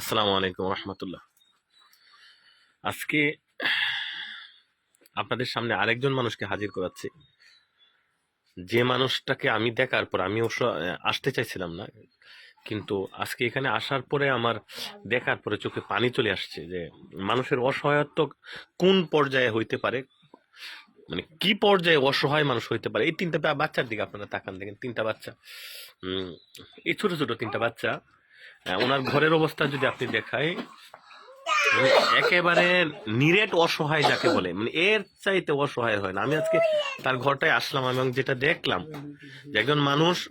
আসসালামু আলাইকুম রহমতুল্লাহ। আজকে আপনাদের সামনে আরেকজন মানুষকে হাজির করাচ্ছি। যে মানুষটাকে আমি দেখার পর আমি অবশ্য আসতে চাইছিলাম না, কিন্তু আজকে এখানে আসার পরে আমার দেখার পরে চোখে পানি চলে আসছে যে মানুষের অসহায়ত্ব কোন পর্যায়ে হইতে পারে? মানে কি পর্যায়ে অসহায় মানুষ হইতে পারে? এই তিনটা বাচ্চার দিকে আপনারা তাকান, দেখেন তিনটা বাচ্চা। এই ছোট ছোট তিনটা বাচ্চা ওনার ঘরের অবস্থা যদি আপনি দেখায় মানে একেবারে নিরেট অসহায় যাকে বলে মানে এর চাইতে অসহায় হয় না। আমি আজকে তার ঘরটায় আসলাম এবং যেটা দেখলাম যে একজন মানুষ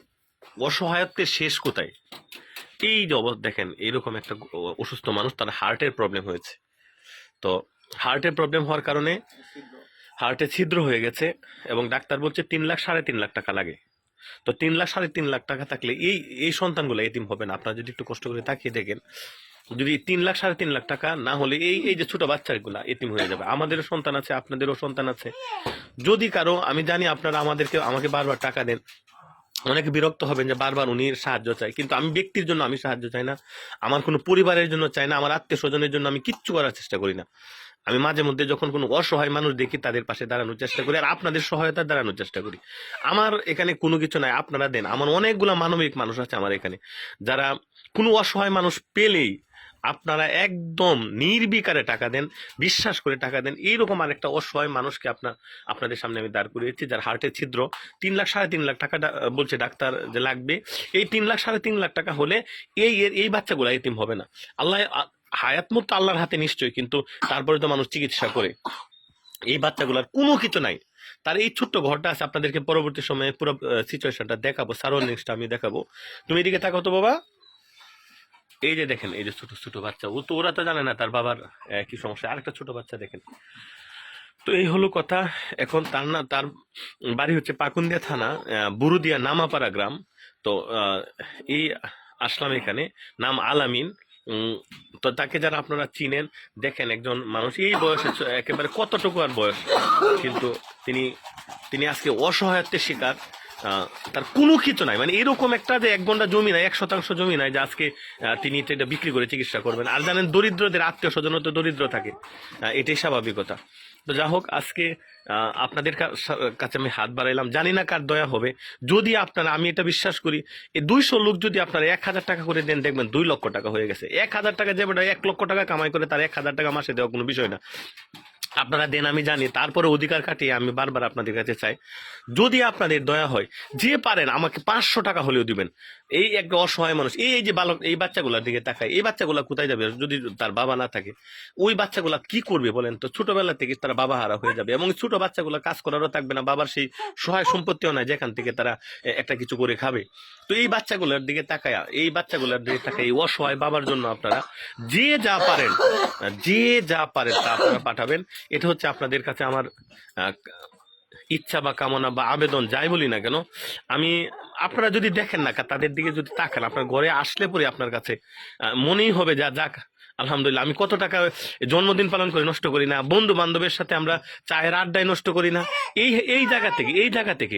অসহায়ত্বের শেষ কোথায়? এই যে অবস্থা, দেখেন এইরকম একটা অসুস্থ মানুষ, তার হার্টের প্রবলেম হয়েছে। তো হার্টের প্রবলেম হওয়ার কারণে হার্টে ছিদ্র হয়ে গেছে এবং ডাক্তার বলছে তিন লাখ, সাড়ে তিন লাখ টাকা লাগে। তো তিন লাখ, সাড়ে তিন লাখ টাকা থাকলে এই এই সন্তানগুলো এতিম হবে না। আপনারা যদি একটু কষ্ট করে তাকিয়ে দেখেন, যদি তিন লাখ, সাড়ে তিন লাখ টাকা না হলে এই এই যে ছোট বাচ্চাগুলা এতিম হয়ে যাবে। আমাদেরও সন্তান আছে, আপনাদেরও সন্তান আছে। যদি কারও, আমি জানি আপনারা আমাদেরকে, আমাকে বারবার টাকা দেন। অনেকে বিরক্ত হবেন যে বারবার উনি সাহায্য চাই কিন্তু আমি ব্যক্তির জন্য আমি সাহায্য চাই না। আমার কোনো পরিবারের জন্য চাই না, আমার আত্মীয় স্বজনের জন্য আমি কিচ্ছু করার চেষ্টা করি না। আমি মাঝে মধ্যে যখন কোনো অসহায় মানুষ দেখি, তাদের পাশে দাঁড়ানোর চেষ্টা করি আর আপনাদের সহায়তা দাঁড়ানোর চেষ্টা করি। আমার এখানে কোনো কিছু নাই, আপনারা দেন। আমার অনেকগুলা মানবিক মানুষ আছে আমার এখানে। যারা কোনো অসহায় মানুষ পেলেই আপনারা একদম নির্বিকারে টাকা দেন, বিশ্বাস করে টাকা দেন। এইরকম আরেকটা অসহায় মানুষকে আপনার, আপনাদের সামনে আমি দাঁড় করিয়েছি যার হার্টের ছিদ্র। তিন লাখ, সাড়ে তিন লাখ টাকা বলছে ডাক্তার যে লাগবে। এই তিন লাখ, সাড়ে তিন লাখ টাকা হলে এই এই বাচ্চাগুলো এতিম হবে না। আল্লাহ হায়াত মুক্ত আল্লাহর হাতে নিশ্চয়ই, কিন্তু তারপরে তো মানুষ চিকিৎসা করে। এই বাচ্চাগুলোর কোনো কিছু নাই। তার এই ছোট্ট ঘরটা আছে, আপনাদেরকে পরবর্তী সময়ে পুরো সিচুয়েশনটা দেখাবো সারাউন্ডিংসটা আমি দেখাবো। তুমি এদিকে তাকাও তো, বাবা। এই যে দেখেন, এই যে ছোট ছোট বাচ্চা। ও তো, ওরা তো জানে না তার বাবার কি সমস্যা। আরেকটা ছোট বাচ্চা দেখেন। তো এই হলো কথা। এখন তার না, তার বাড়ি হচ্ছে পাকুন্দিয়া থানা বুরুদিয়া নামাপাড়া গ্রাম। তো এই আসলাম এখানে। নাম আলামিন তো তাকে যারা আপনারা চিনেন, দেখেন একজন মানুষ, এই বয়সে একেবারে কতটুকু আর বয়স? কিন্তু তিনি তিনি আজকে অসহায়ত্বের শিকার তার কোনো কিছু নাই। মানে এরকম একটা যে এক ঘণ্টা জমি নাই, এক শতাংশ জমি নাই, যে আজকে তিনি এটা বিক্রি করে চিকিৎসা করবেন। আর জানেন, দরিদ্রদের আত্মীয় স্বজন তো দরিদ্র থাকে। এটাই স্বাভাবিকতা। তো যা হোক, আজকে আপনাদের কাছে আমি হাত বাড়াইলাম। জানি না কার দয়া হবে। যদি আপনারা, আমি এটা বিশ্বাস করি, এই দুইশো লোক যদি আপনারা এক হাজার টাকা করে দেন, দেখবেন দুই লক্ষ টাকা হয়ে গেছে। এক হাজার টাকা যে এক লক্ষ টাকা কামাই করে, তার এক হাজার টাকা মাসে দেওয়া কোনো বিষয় না। আপনারা দেন, আমি জানি। তারপরে অধিকার কাটিয়ে আমি বারবার আপনাদের কাছে চাই, যদি আপনাদের দয়া হয়, যে পারেন আমাকে পাঁচশো টাকা হলেও দিবেন। এই একটা অসহায় মানুষ, এই এই যে বালক, এই বাচ্চাগুলোর দিকে তাকায়, এই বাচ্চাগুলা কোথায় যাবে? যদি তার বাবা না থাকে, ওই বাচ্চাগুলা কি করবে বলেন তো? ছোটবেলা থেকে তারা বাবা হারা হয়ে যাবে এবং ছোট বাচ্চাগুলো কাজ করারও থাকবে না, বাবার সেই সহায় সম্পত্তিও নাই যেখান থেকে তারা একটা কিছু করে খাবে। তো এই বাচ্চাগুলোর দিকে তাকায়, এই বাচ্চাগুলোর দিকে তাকায়, এই অসহায় বাবার জন্য আপনারা যে যা পারেন, যে যা পারেন তা আপনারা পাঠাবেন। এটা হচ্ছে আপনাদের কাছে আমার ইচ্ছা বা কামনা বা আবেদন, যাই বলি না কেন, আমি, আপনারা যদি দেখেন না, তাদের দিকে যদি তাকান, আপনার ঘরে আসলে পরে আপনার কাছে মনেই হবে যা যাক, আলহামদুলিল্লাহ, আমি কত টাকা জন্মদিন পালন করে নষ্ট করি না বন্ধু বান্ধবের সাথে আমরা চায়ের আড্ডায় নষ্ট করি না, এই এই জায়গা থেকে, এই জায়গা থেকে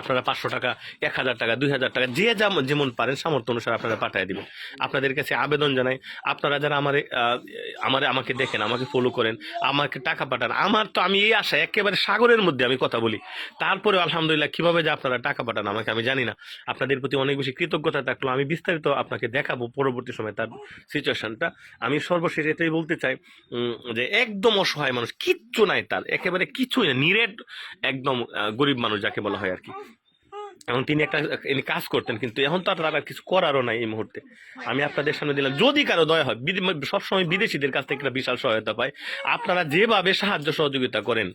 আপনারা পাঁচশো টাকা, এক হাজার টাকা, দুই হাজার টাকা, যে যেমন যেমন পারেন সামর্থ্য অনুসারে আপনারা পাঠিয়ে দেবেন। আপনাদের কাছে আবেদন জানাই, আপনারা যারা আমার আমার আমাকে দেখেন, আমাকে ফলো করেন, আমাকে টাকা পাঠান, আমার তো আমি এই আশা একেবারে সাগরের মধ্যে আমি কথা বলি। তারপরে আলহামদুলিল্লাহ কীভাবে যে আপনারা টাকা পাঠান আমাকে আমি জানি না। আপনাদের প্রতি অনেক বেশি কৃতজ্ঞতা থাকল, আমি বিস্তারিত আপনাকে দেখাবো পরবর্তী সময় তার সিচুয়েশনটা আমি সর্বশেষ এটাই বলতে চাই যে একদম অসহায় মানুষ, কিচ্ছু নাই তার, একেবারে কিছুই না, নিরেট একদম গরিব মানুষ যাকে বলা হয় আর কি। এবং তিনি একটা ইনি কাজ করতেন কিন্তু এখন তো আর তার কিছু করারও নাই এই মুহূর্তে। আমি আপনাদের সামনে দিলাম যদি কারও দয়া হয় সবসময় বিদেশিদের কাছ থেকে একটা বিশাল সহায়তা পায়। আপনারা যেভাবে সাহায্য সহযোগিতা করেন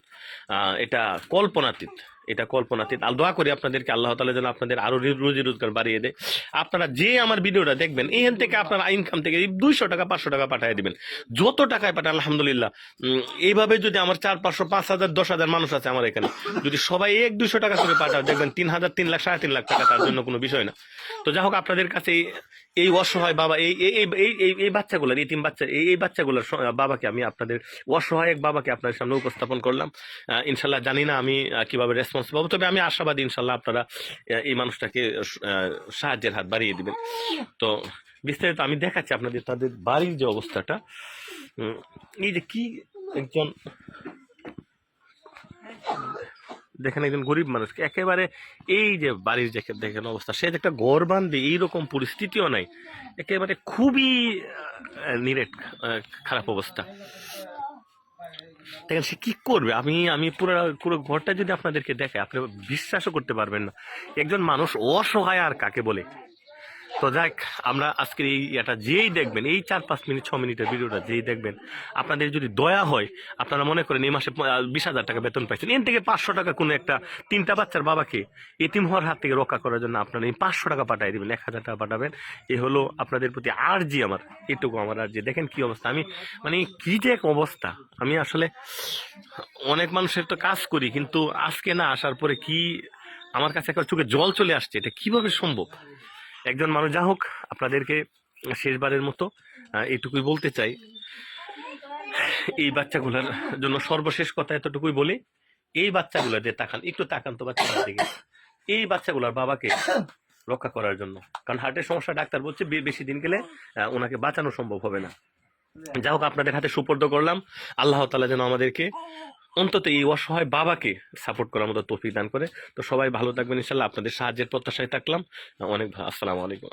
আহ, এটা কল্পনাতীত। এটা কল্পনাতীত। আর দোয়া করি আপনাদেরকে, আল্লাহ তালা যেন আপনাদের আরও রুজি রোজগার বাড়িয়ে দেয়। আপনারা যে আমার ভিডিওটা দেখবেন, এখান থেকে আপনার ইনকাম থেকে দুইশো টাকা, পাঁচশো টাকা পাঠিয়ে দিবেন। যত টাকায় পাঠান, আলহামদুলিল্লাহ। এইভাবে যদি আমার চার, পাঁচশো, পাঁচ হাজার, দশ হাজার মানুষ আছে আমার এখানে, যদি সবাই এক, দুইশো টাকা করে পাঠাও দেখবেন তিন হাজার, তিন লাখ, সাড়ে তিন লাখ টাকা তার জন্য কোনো বিষয় না। তো যাই হোক, আপনাদের কাছে এই- অসহায় বাবা, এই এই, এই- এই বাচ্চাগুলোর, এই তিন বাচ্চা, এই এই বাচ্চাগুলোর বাবাকে আমি আপনাদের, অসহায় এক বাবাকে আপনাদের সামনে উপস্থাপন করলাম। ইনশাল্লাহ জানি না আমি কীভাবে রেসপন্স পাবো তবে আমি আশাবাদী, ইনশাল্লাহ আপনারা এই মানুষটাকে সাহায্যের হাত বাড়িয়ে দিবেন। তো বিস্তারিত আমি দেখাচ্ছি আপনাদের, তাদের বাড়ির যে অবস্থাটা। এই যে কি একজন, দেখেন একজন গরিব মানুষকে একেবারে এই যে বাড়ির যে দেখেন অবস্থা, সে একটা ঘর বান্ধে এইরকম পরিস্থিতিও নাই। একেবারে খুবই নিরেট খারাপ অবস্থা। দেখেন সে কি করবে? আমি আমি পুরো পুরো ঘরটা যদি আপনাদেরকে দেখে আপনি বিশ্বাসও করতে পারবেন না। একজন মানুষ অসহায় আর কাকে বলে? তো যাক, আমরা আজকের এই এটা যেই দেখবেন, এই চার পাঁচ মিনিট, ছ মিনিটের ভিডিওটা যেই দেখবেন, আপনাদের যদি দয়া হয়, আপনারা মনে করেন এই মাসে বিশ হাজার টাকা বেতন পাইছেন, এর থেকে পাঁচশো টাকা কোনো একটা তিনটা বাচ্চার বাবাকে এতিম হওয়ার হাত থেকে রক্ষা করার জন্য আপনারা এই পাঁচশো টাকা পাঠিয়ে দেবেন, এক হাজার টাকা পাঠাবেন। এ হলো আপনাদের প্রতি আর্জি আমার, এটুকু আমার আর্জি। দেখেন কি অবস্থা, আমি মানে কি যে এক অবস্থা, আমি আসলে অনেক মানুষের তো কাজ করি, কিন্তু আজকে না আসার পরে কি আমার কাছে একবার চোখে জল চলে আসছে, এটা কীভাবে সম্ভব? একজন মানুষ যা হোক আপনাদেরকে শেষবারের মতো আহ, এইটুকুই বলতে চাই। এই বাচ্চাগুলোর জন্য সর্বশেষ কথা এতটুকুই বলি এই বাচ্চাগুলো দিয়ে তাকান একটু তাকান তো বাচ্চাগুলোর দিকে। এই বাচ্চাগুলোর বাবাকে রক্ষা করার জন্য কারণ হার্টের সমস্যা ডাক্তার বলছে বেশি দিন গেলে ওনাকে বাঁচানো সম্ভব হবে না। যা হোক আপনাদের হাতে সুপর্দ করলাম। আল্লাহ তালা যেন আমাদেরকে অন্তত এই অসহায় বাবাকে সাপোর্ট করার মতো তৌফিক দান করে। তো সবাই ভালো থাকবেন ইনশাল্লাহ। আপনাদের সাহায্যের প্রত্যাশায় থাকলাম। অনেক আসসালামু আলাইকুম।